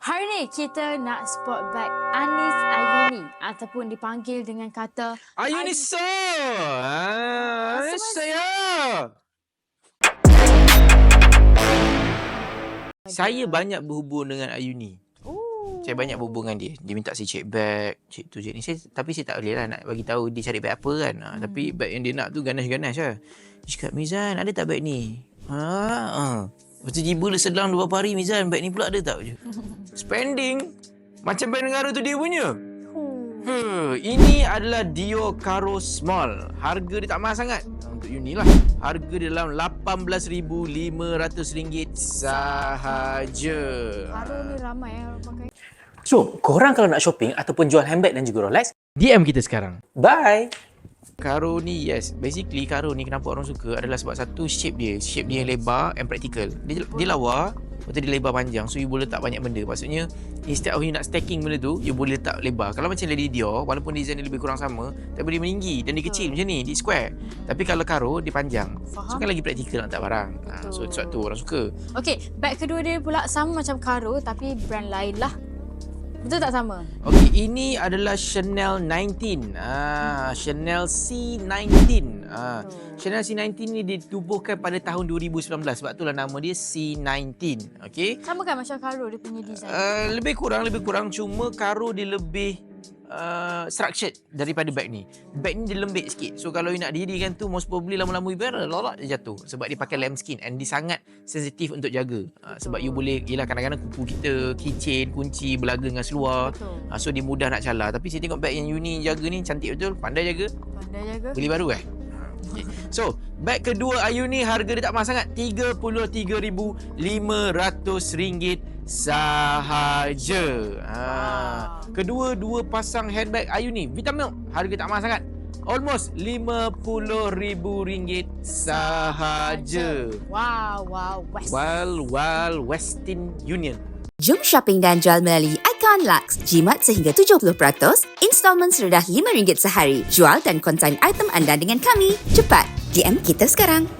Hari ni kita nak spot back Anis Ayuni ataupun dipanggil dengan kata Ayuni. Ah, Masa-masa. saya. Saya banyak berhubung dengan Ayuni. Oh. Saya banyak berhubung dengan dia. Dia minta saya check back, check tu check ni. Saya, tapi saya tak boleh lah nak bagi tahu dia cari bag apa kan. Ha, Hmm. Tapi bag yang dia nak tu ganas-ganas lah. Dia cakap, Mizan ada tak bag ni? Ha, ha. Lepas tu tiba lah selang beberapa hari Mizan bag ni pula ada tak? Spending. Macam bag negara tu dia punya. Huh, ini adalah Dio Caro Small. Harga dia tak mahal sangat. Untuk uni lah. Harga dia dalam RM18,500 sahaja. Baru ni ramai yang orang pakai. So, korang kalau nak shopping ataupun jual handbag dan juga Rolex, DM kita sekarang. bye! Karo ni yes. Basically Karo ni kenapa orang suka Adalah sebab satu shape dia. Shape dia yang lebar And practical. Dia, dia lawa Lepas tu dia lebar panjang. So you boleh letak banyak benda. Maksudnya Instead of you nak stacking benda tu You boleh letak lebar. Kalau macam Lady Dior Walaupun design dia lebih kurang sama Tapi dia meninggi Dan dia kecil macam ni Dia square. Tapi kalau Karo Dia panjang. So Faham. kan lagi practical nak letak barang. Ha, So sebab tu orang suka. Okey, bag kedua dia pula sama macam Caro tapi brand lain lah. Betul tak sama? Okay, ini adalah Chanel 19. Ah, Chanel C19. Ah, Chanel C19 ni ditubuhkan pada tahun 2019 sebab itulah nama dia C19. Okay. Sama kan macam Caro dia punya design. Uh, lebih kurang lebih kurang cuma karo dia lebih uh, structured daripada bag ni. Bag ni dia lembik sikit. So kalau you nak dirikan tu most probably lama-lama you bear lolak dia jatuh sebab dia pakai lambskin and dia sangat sensitif untuk jaga. Uh, sebab you boleh ialah kadang-kadang kuku kita, keychain, kunci berlaga dengan seluar. Uh, so dia mudah nak calar. Tapi saya tengok bag yang Uni jaga ni cantik betul. Pandai jaga. Pandai jaga. Beli baru eh? Okay. So, bag kedua Ayu ni harga dia tak mahal sangat. RM33,500 sahaja. Ha. Wow. Kedua dua pasang handbag Ayu ni Vitamilk harga tak mahal sangat. Almost RM50,000 sahaja. Wow, wow, West. Wal Wal Western Union. Jom shopping dan jual melalui Icon Lux. Jimat sehingga 70%, installment serendah RM5 sehari. Jual dan konsign item anda dengan kami. Cepat, DM kita sekarang.